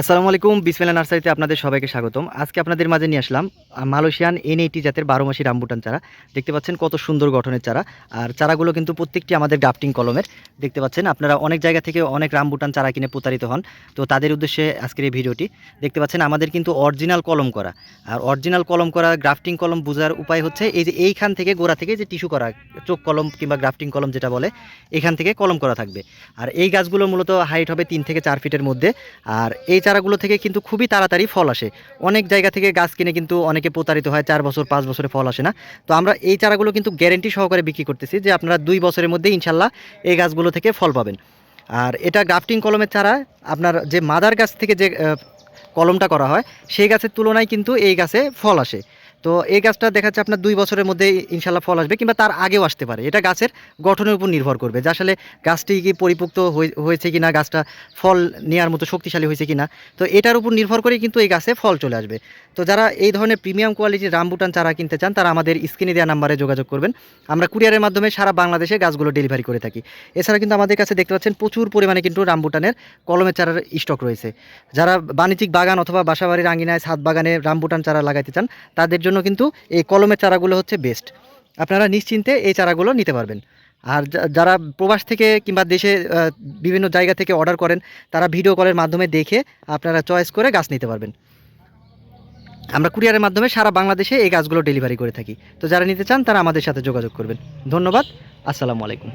আসসালামু আলাইকুম বিসমিল্লা নার্সারিতে আপনাদের সবাইকে স্বাগতম। আজকে আপনাদের মাঝে নিয়ে আসলাম মালয়েশিয়ান এন এইটি জাতের বারো মাসি রামবুটান চারা। দেখতে পাচ্ছেন কত সুন্দর গঠনের চারা। আর চারাগুলো কিন্তু প্রত্যেকটি আমাদের গ্রাফটিং কলমের। দেখতে পাচ্ছেন, আপনারা অনেক জায়গা থেকে অনেক রামবুটান চারা কিনে প্রতারিত হন। তো তাদের উদ্দেশ্যে আজকের এই ভিডিওটি। দেখতে পাচ্ছেন, আমাদের কিন্তু অরিজিনাল কলম করা। আর অরিজিনাল কলম করা, গ্রাফটিং কলম বোঝার উপায় হচ্ছে, এই যে এইখান থেকে গোড়া থেকে যে টিস্যু করা, চোখ কলম কিংবা গ্রাফটিং কলম যেটা বলে, এখান থেকে কলম করা থাকবে। আর এই গাছগুলো মূলত হাইট হবে তিন থেকে চার ফিটের মধ্যে। আর এই চারাগুলো থেকে কিন্তু খুবই তাড়াতাড়ি ফল আসে। অনেক জায়গা থেকে গাছ কিনে কিন্তু অনেকে প্রতারিত হয়, চার বছর, পাঁচ বছরে ফল আসে না। তো আমরা এই চারাগুলো কিন্তু গ্যারেন্টি সহকারে বিক্রি করতেছি যে আপনারা দুই বছরের মধ্যে ইনশাল্লাহ এই গাছগুলো থেকে ফল পাবেন। আর এটা গ্রাফটিং কলমের চারা, আপনার যে মাদার গাছ থেকে যে কলমটা করা হয়, সেই গাছের তুলনায় কিন্তু এই গাছে ফল আসে। তো এই গাছটা দেখা যাচ্ছে আপনার দুই বছরের মধ্যে ইনশাল্লাহ ফল আসবে কিংবা তার আগেও আসতে পারে। এটা গাছের গঠনের উপর নির্ভর করবে যে আসলে গাছটি কি পরিপুক্ত হয়ে- হয়েছে কিনা, গাছটা ফল নেওয়ার মতো শক্তিশালী হয়েছে কিনা। তো এটার উপর নির্ভর করে কিন্তু এই গাছে ফল চলে আসবে। তো যারা এই ধরনের প্রিমিয়াম কোয়ালিটির রামবুটান চারা কিনতে চান, তারা আমাদের স্ক্রিনে দেওয়া নাম্বারে যোগাযোগ করবেন। আমরা কুরিয়ারের মাধ্যমে সারা বাংলাদেশে গাছগুলো ডেলিভারি করে থাকি। এছাড়া কিন্তু আমাদের কাছে দেখতে পাচ্ছেন প্রচুর পরিমাণে কিন্তু রামবুটানের কলমের চারার স্টক রয়েছে। যারা বাণিজ্যিক বাগান অথবা বাসাবাড়ির আঙিনায় ছাদ বাগানে রামবুটান চারা লাগাইতে চান, তাদের জন্য কিন্তু এই কলমের চারাগুলো হচ্ছে বেস্ট আপনারা নিশ্চিন্তে এই চারাগুলো নিতে পারবেন। আর যারা প্রবাস থেকে কিংবা দেশে বিভিন্ন জায়গা থেকে অর্ডার করেন, তারা ভিডিও কলের মাধ্যমে দেখে আপনারা চয়েস করে গাছ নিতে পারবেন। আমরা কুরিয়ারের মাধ্যমে সারা বাংলাদেশে এই গাছগুলো ডেলিভারি করে থাকি। তো যারা নিতে চান, তারা আমাদের সাথে যোগাযোগ করবেন। ধন্যবাদ। আসসালামু আলাইকুম।